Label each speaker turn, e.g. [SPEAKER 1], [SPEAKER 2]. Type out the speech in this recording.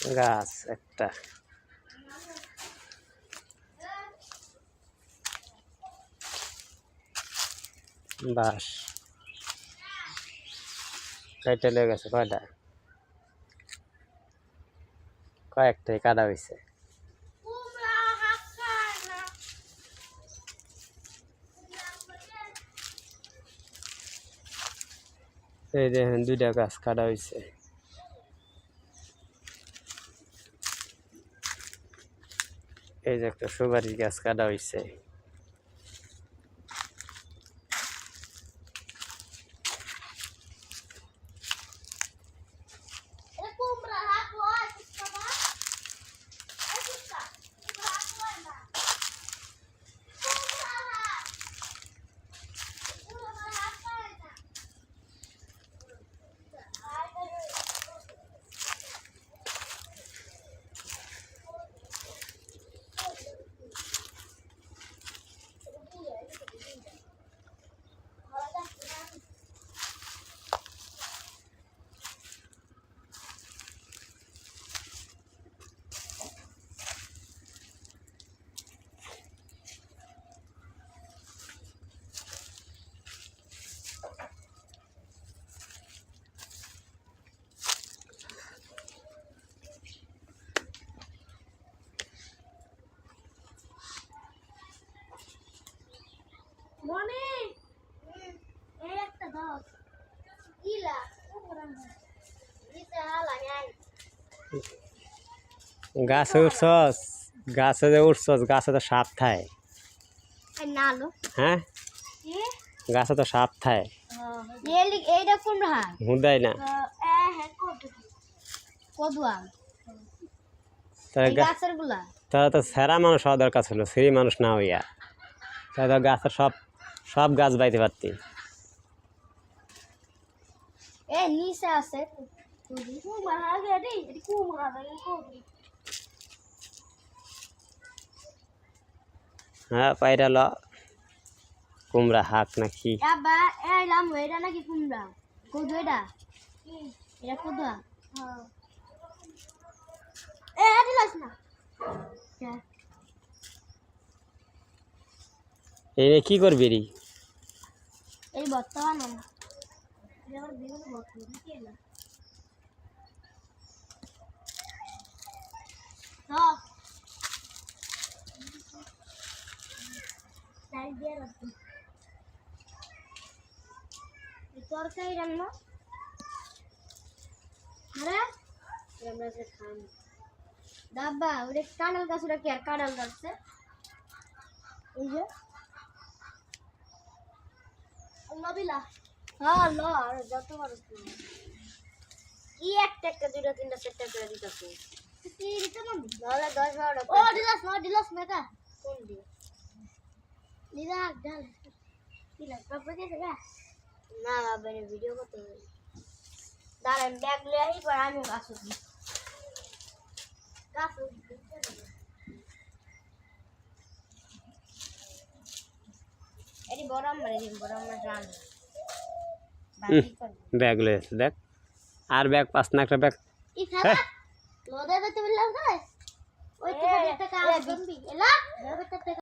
[SPEAKER 1] গাছ একটা। বাস। কয়টা লেগে গেছে কয়টা? কয়েকটাই কাটা হয়েছে এই দেখেন দুইটা গাছ কাটা হয়েছে এই যে একটা সুপারি গাছ কাটা হয়েছে
[SPEAKER 2] মনে? এই একটা দাও ইলা
[SPEAKER 1] গাছে উঠছস? গাছে যে উঠছস গাছে তো সাপ থায়। হ্যাঁ? গাছে তো সাপ থায়। হুদাই না। তাহলে তো সেরা মানুষ হওয়া দরকার ছিল সিঁড়ি মানুষ না হইয়া। তাহলে তো গাছের সব সব গাছ বাইতে পারতি। হ্যাঁ পাইরা ল। কুমড়া হাক নাকি?
[SPEAKER 2] কুমড়া? কদু এটা? এটা এ না।
[SPEAKER 1] কি করবি রে?
[SPEAKER 2] এই তরকারি রান্না। আরে? আমরা যে খাম ডাব্বা ওটা কাঁঠাল গাছ, ওটা কি আর কাঁঠাল গাছছে এই যে। নবিলা হ্যাঁ ল আর যত মানুষ কি একটা একটা দুইটা তিনটা চারটা করে দিতেছে? কি দিতে মন নাহলে দশ বারোটা ও দিলাস না দিলাস মেকা কোন দিয়ে? দিদা ডাল দিলাস বাবা কে গা। না বাবা ভিডিও করতে হবে। দাঁড়ান ব্যাগ লিয়ে আসি পর আমি গাছ গাছ উঠি এটি বড় আমার এটি বড় আমার রান বাকি করব
[SPEAKER 1] ব্যাগ লয়েছে দেখ। আর ব্যাগ পাস না একটা ব্যাগ
[SPEAKER 2] ই খাবা লোদে বেতে বললাম গায় ওই তো একটা কাজ করবি এলা? লোদে বেতে